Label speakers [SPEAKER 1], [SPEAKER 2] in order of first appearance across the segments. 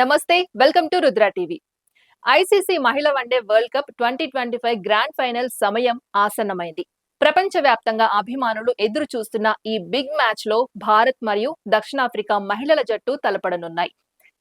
[SPEAKER 1] నమస్తే welcome to Rudra TV. ICC మహిళా one day world cup twenty twenty five grand final సమయం ఆసన్నమైంది. ప్రపంచవ్యాప్తంగా అభిమానులు ఎదురు చూస్తున్న ఈ బిగ్ మ్యాచ్లో భారత్ మరియు దక్షిణాఫ్రికా మహిళల జట్టు తలపడనున్నాయి.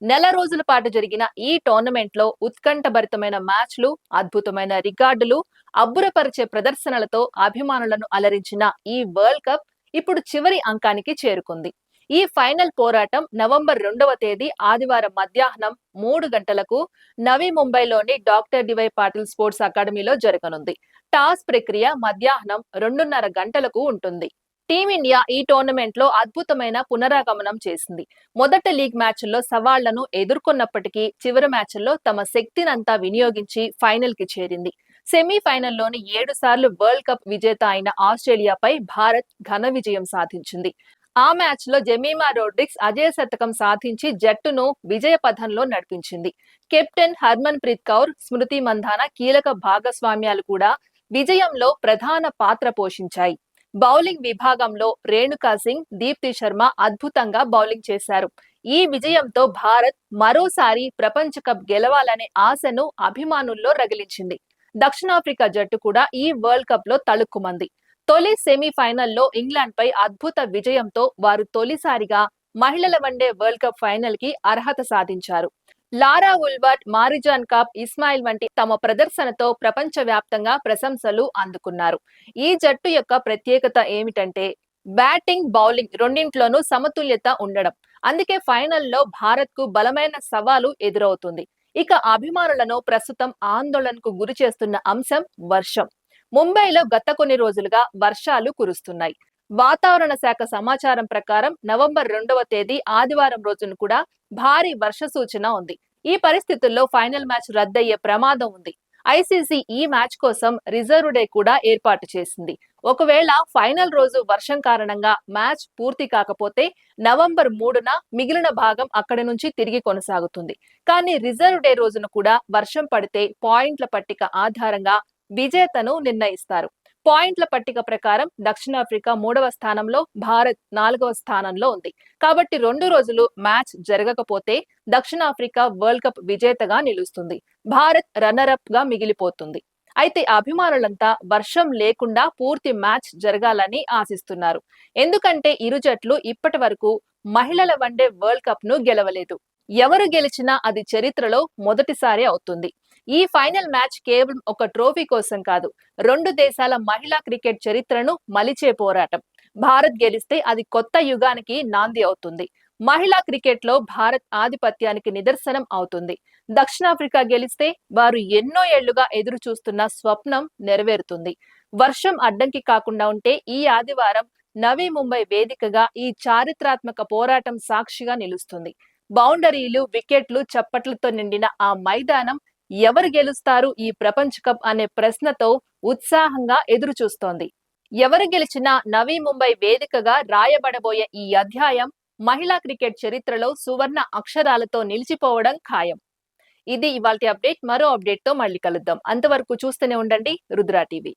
[SPEAKER 1] నెల రోజుల పాటు జరిగిన ఈ టోర్నమెంట్లో ఉత్కంఠభరితమైన మ్యాచ్లు అద్భుతమైన రికార్డులు అబ్బురపరిచే ప్రదర్శనలతో అభిమానులను అలరించిన ఈ వరల్డ్ కప్ ఇప్పుడు చివరి అంకానికి చేరుకుంది. ఈ ఫైనల్ పోరాటం నవంబర్ రెండవ తేదీ ఆదివారం మధ్యాహ్నం మూడు గంటలకు నవీ ముంబైలోని డాక్టర్ డివై పాటిల్ స్పోర్ట్స్ అకాడమీలో జరగనుంది. టాస్ ప్రక్రియ మధ్యాహ్నం రెండున్నర గంటలకు ఉంటుంది. టీమిండియా ఈ టోర్నమెంట్లో అద్భుతమైన పునరాగమనం చేసింది. మొదట లీగ్ మ్యాచ్ల్లో సవాళ్ళను ఎదుర్కొన్నప్పటికీ చివరి మ్యాచ్ల్లో తమ శక్తినంతా వినియోగించి ఫైనల్కి చేరింది. సెమీఫైనల్లోని ఏడు సార్లు వరల్డ్ కప్ విజేత అయిన ఆస్ట్రేలియాపై భారత్ ఘన విజయం సాధించింది. ఆ మ్యాచ్లో జెమీమా రోడ్రిక్స్ అజయ శతకం సాధించి జట్టును విజయ పథంలో నడిపించింది. కెప్టెన్ హర్మన్ ప్రీత్ కౌర్ స్మృతి మంధాన కీలక భాగస్వామ్యాలు కూడా విజయంలో ప్రధాన పాత్ర పోషించాయి. బౌలింగ్ విభాగంలో రేణుకా సింగ్ దీప్తి శర్మ అద్భుతంగా బౌలింగ్ చేశారు. ఈ విజయంతో భారత్ మరోసారి ప్రపంచ కప్ గెలవాలనే ఆశను అభిమానుల్లో రగిలించింది. దక్షిణాఫ్రికా జట్టు కూడా ఈ వరల్డ్ కప్లో తళుక్కుమంది. తొలి సెమీఫైనల్లో ఇంగ్లాండ్ పై అద్భుత విజయంతో వారు తొలిసారిగా మహిళల వన్డే వరల్డ్ కప్ ఫైనల్కి అర్హత సాధించారు. Laura Wolvaardt Marizanne Kapp Ismail వంటి తమ ప్రదర్శనతో ప్రపంచ వ్యాప్తంగా ప్రశంసలు అందుకున్నారు. ఈ జట్టు యొక్క ప్రత్యేకత ఏమిటంటే బ్యాటింగ్ బౌలింగ్ రెండింట్లోనూ సమతుల్యత ఉండడం. అందుకే ఫైనల్లో భారత్కు బలమైన సవాలు ఎదురవుతుంది. ఇక అభిమానులను ప్రస్తుతం ఆందోళనకు గురి చేస్తున్న అంశం వర్షం. ముంబైలో గత కొన్ని రోజులుగా వర్షాలు కురుస్తున్నాయి. వాతావరణ శాఖ సమాచారం ప్రకారం నవంబర్ రెండవ తేదీ ఆదివారం రోజున కూడా భారీ వర్ష సూచన ఉంది. ఈ పరిస్థితుల్లో ఫైనల్ మ్యాచ్ రద్దయ్యే ప్రమాదం ఉంది. ఐసీసీ ఈ మ్యాచ్ కోసం రిజర్వ్ డే కూడా ఏర్పాటు చేసింది. ఒకవేళ ఫైనల్ రోజు వర్షం కారణంగా మ్యాచ్ పూర్తి కాకపోతే నవంబర్ మూడున మిగిలిన భాగం అక్కడి నుంచి తిరిగి కొనసాగుతుంది. కానీ రిజర్వ్ డే రోజున కూడా వర్షం పడితే పాయింట్ల పట్టిక ఆధారంగా విజేతను నిర్ణయిస్తారు. పాయింట్ల పట్టిక ప్రకారం దక్షిణాఫ్రికా మూడవ స్థానంలో భారత్ నాలుగవ స్థానంలో ఉంది. కాబట్టి రెండు రోజులు మ్యాచ్ జరగకపోతే దక్షిణాఫ్రికా వరల్డ్ కప్ విజేతగా నిలుస్తుంది. భారత్ రన్నర్ అప్గా మిగిలిపోతుంది. అయితే అభిమానులంతా వర్షం లేకుండా పూర్తి మ్యాచ్ జరగాలని ఆశిస్తున్నారు. ఎందుకంటే ఇరు జట్లు ఇప్పటి వరకు మహిళల వన్డే వరల్డ్ కప్ను గెలవలేదు. ఎవరు గెలిచినా అది చరిత్రలో మొదటిసారి అవుతుంది. ఈ ఫైనల్ మ్యాచ్ కేవలం ఒక ట్రోఫీ కోసం కాదు రెండు దేశాల మహిళా క్రికెట్ చరిత్రను మలిచే పోరాటం. భారత్ గెలిస్తే అది కొత్త యుగానికి నాంది అవుతుంది. మహిళా క్రికెట్లో భారత్ ఆధిపత్యానికి నిదర్శనం అవుతుంది. దక్షిణాఫ్రికా గెలిస్తే వారు ఎన్నో ఏళ్ళుగా ఎదురు చూస్తున్న స్వప్నం నెరవేరుతుంది. వర్షం అడ్డంకి కాకుండా ఉంటే ఈ ఆదివారం నవీ ముంబై వేదికగా ఈ చారిత్రాత్మక పోరాటం సాక్షిగా నిలుస్తుంది. బౌండరీలు వికెట్లు చప్పట్లతో నిండిన ఆ మైదానం ఎవరు గెలుస్తారు ఈ ప్రపంచ కప్ అనే ప్రశ్నతో ఉత్సాహంగా ఎదురు చూస్తోంది ఎవరు గెలిచినా నవీ ముంబై వేదికగా రాయబడబోయే ఈ అధ్యాయం మహిళా క్రికెట్ చరిత్రలో సువర్ణ అక్షరాలతో నిలిచిపోవడం ఖాయం. ఇది ఇవాళ అప్డేట్. మరో అప్డేట్తో మళ్ళీ కలుద్దాం. అంతవరకు చూస్తూనే ఉండండి. రుద్రా టీవీ.